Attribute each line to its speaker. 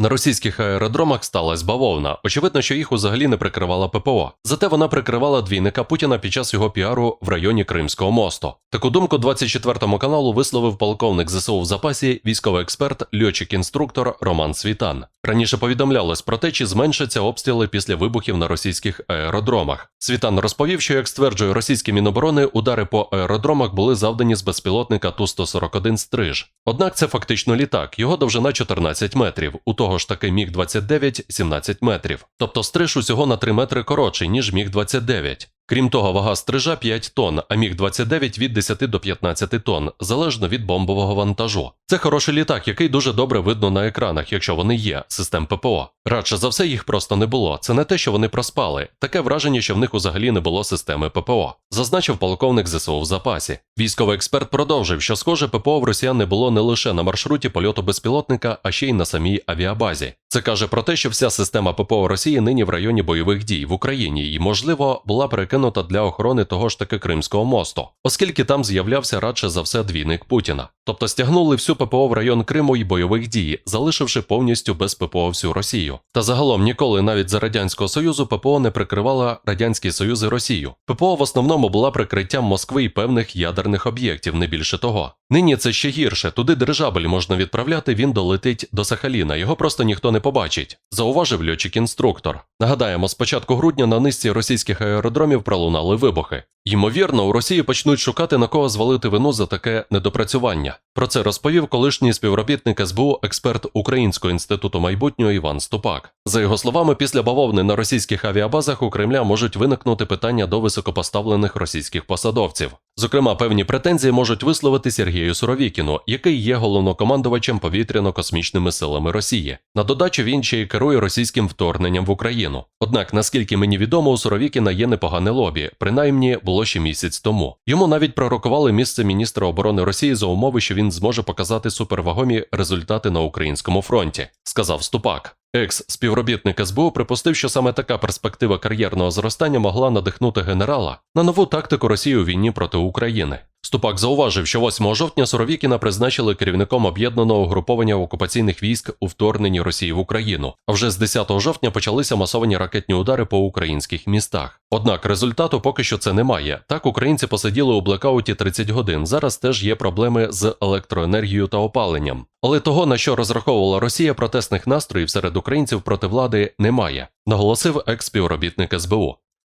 Speaker 1: На російських аеродромах сталася бавовна. Очевидно, що їх взагалі не прикривала ППО. Зате вона прикривала двійника Путіна під час його піару в районі Кримського мосту. Таку думку 24-му каналу висловив полковник ЗСУ в запасі, військовий експерт, льотчик-інструктор Роман Світан. Раніше повідомлялось про те, чи зменшаться обстріли після вибухів на російських аеродромах. Світан розповів, що як стверджує російські міноборони, удари по аеродромах були завдані з безпілотника Ту-141 «Стриж». Однак це фактично літак, його довжина 14 метрів, у того ж таки Міг-29 – 17 метрів. Тобто «Стриж» усього на 3 метри коротший, ніж Міг-29. Крім того, вага стрижа 5 тонн, а Міг-29 від 10 до 15 тонн, залежно від бомбового вантажу. Це хороший літак, який дуже добре видно на екранах, якщо вони є, систем ППО. Радше за все їх просто не було. Це не те, що вони проспали. Таке враження, що в них взагалі не було системи ППО. Зазначив полковник ЗСУ в запасі. Військовий експерт продовжив, що схоже ППО в росіян не було не лише на маршруті польоту безпілотника, а ще й на самій авіабазі. Це каже про те, що вся система ППО Росії нині в районі бойових дій в Україні і, можливо, була перекинута для охорони того ж таки Кримського мосту, оскільки там з'являвся радше за все двійник Путіна. Тобто стягнули всю ППО в район Криму і бойових дій, залишивши повністю без ППО всю Росію. Та загалом ніколи навіть за радянського союзу ППО не прикривала радянський союз і Росію. ППО в основному була прикриттям Москви і певних ядерних об'єктів, не більше того. Нині це ще гірше. Туди дирижабель можна відправляти, він долетить до Сахаліна. Його просто ніхто не побачить. Зауважив льотчик-інструктор. Нагадаємо, з початку грудня на низці російських аеродромів пролунали вибухи. Ймовірно, у Росії почнуть шукати на кого звалити вину за таке недопрацювання. Про це розповів колишній співробітник СБУ, експерт Українського інституту майбутнього Іван Ступак. За його словами, після бавовни на російських авіабазах у Кремля можуть виникнути питання до високопоставлених російських посадовців. Зокрема, певні претензії можуть висловити Сергію Суровікіну, який є головнокомандувачем повітряно-космічними силами Росії. На додачу він ще й керує російським вторгненням в Україну. Однак, наскільки мені відомо, у Суровікіна є непогане лобі, принаймні було ще місяць тому. Йому навіть пророкували місце міністра оборони Росії за умови, що він зможе показати супервагомі результати на українському фронті, сказав Ступак. Екс-співробітник СБУ припустив, що саме така перспектива кар'єрного зростання могла надихнути генерала на нову тактику Росії у війні проти України. Ступак зауважив, що 8 жовтня Суровікіна призначили керівником об'єднаного угруповання окупаційних військ у вторгненні Росії в Україну. А вже з 10 жовтня почалися масовані ракетні удари по українських містах. Однак результату поки що це немає. Так українці посиділи у блекауті 30 годин. Зараз теж є проблеми з електроенергією та опаленням. Але того, на що розраховувала Росія, протестних настроїв серед українців проти влади немає, наголосив екс-співробітник СБУ.